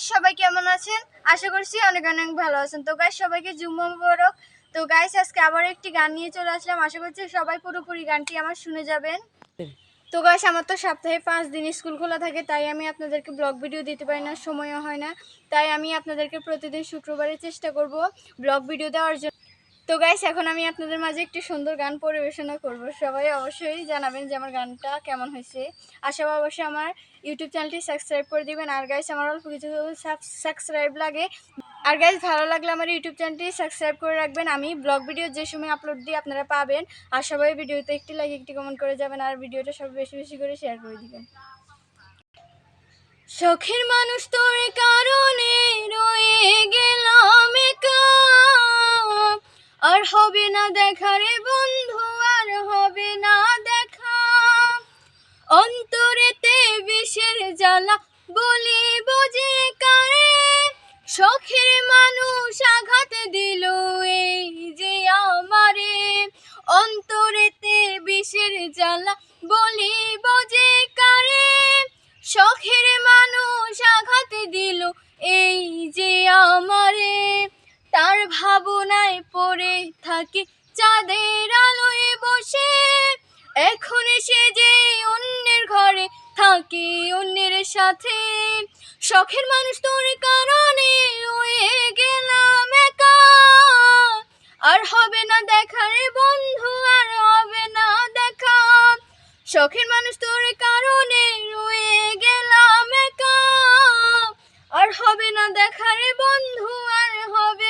Guys সবাই কেমন আছেন? আশা করছি অনেক অনেক ভালো আছেন। তো গাইস সবাইকে জুম্মা মুবারক। তো গাইস আজকে আবার একটি গান নিয়ে চলে আসলাম। আশা করছি সবাই পুরোপুরি গানটি আমার শুনে যাবেন। তো গাইস আমার তো সপ্তাহে পাঁচ দিন স্কুল খোলা থাকে, তাই আমি আপনাদেরকে ব্লগ ভিডিও দিতে পারি না, সময়ও হয় না। তাই আমি আপনাদেরকে প্রতিদিন শুক্রবারে চেষ্টা করব ব্লগ ভিডিও দেওয়ার জন্য। তো গাইস এখন আমি আপনাদের মাঝে একটি সুন্দর গান পরিবেশনা করব। সবাই অবশ্যই জানাবেন যে আমার গানটা কেমন হয়েছে। আর সবাই অবশ্যই আমার ইউটিউব চ্যানেলটি সাবস্ক্রাইব করে দিবেন। আর গাইস আমার অল্প কিছু সাবস্ক্রাইব লাগে। আর গাইস ভালো লাগলে আমার ইউটিউব চ্যানেলটি সাবস্ক্রাইব করে রাখবেন। আমি ব্লগ ভিডিও যে সময় আপলোড দিই, আপনারা পাবেন। আর সবাই ভিডিওতে একটি লাইক একটি কমেন্ট করে যাবেন। আর ভিডিওটা সব বেশি বেশি করে শেয়ার করে দিবেন। শখের মানুষ তোর কারণে রয়ে গেলাম আর হবে না দেখা রে বন্ধু, আর হবে না দেখা। অন্তরেতে বিষের জ্বালা, বলি বোঝে কারে? শখের মানুষ আঘাত দিল এই যে আমারে। অন্তরেতে বিষের জ্বালা, বলি বোঝে কারে? শখের মানুষ আঘাত দিল এই যে আমারে। তার ভাবনায় থাকে চাঁদের আলোয় বসে। এখন সে যে অন্যের ঘরে থাকে, অন্যের সাথে। শখের মানুষ তোর কারণে রয়ে গেলাম একা। আর হবে না দেখা বন্ধু, আর হবে না দেখা। শখের মানুষ তোর কারণে রয়ে গেলাম একা। আর হবে না দেখা রে বন্ধু, আর হবে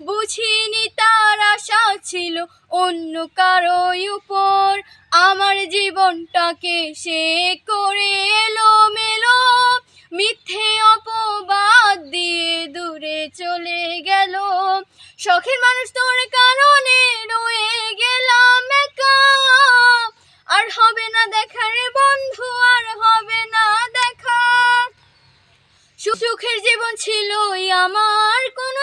বুঝিনি তার আশা ছিল অন্য কারও উপর। আমার জীবনটাকে সে করে এলো মেলো মিথ্যে অপবাদ দিয়ে দূরে চলে গেল। শখের মানুষ তোর কারণে রয়ে গেলাম একা। আর হবে না দেখা রে বন্ধু, আর হবে না দেখা। সুখের জীবন ছিলই আমার কোনো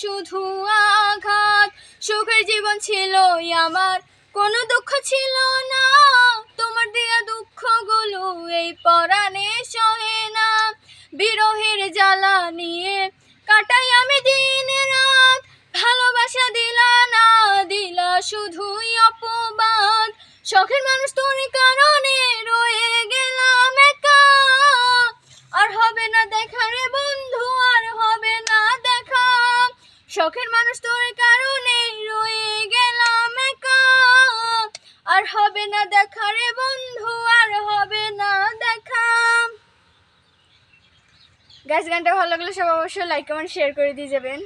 শুধু আঘাত। সুখের জীবন ছিল আমার, কোনো দুঃখ ছিল না। তোমার দেয়া দুঃখগুলো এই পরাণে সহে না। বিরহের জ্বালা নিয়ে কাটাই আমি দিন রাত। ভালোবাসা দিলা না, দিলা শুধুই অপবাদ। শখের মানুষ তোর গাছ গানটা ভালো লাগলে সব অবশ্যই লাইক কমেন্ট শেয়ার করে দিয়ে যাবেন।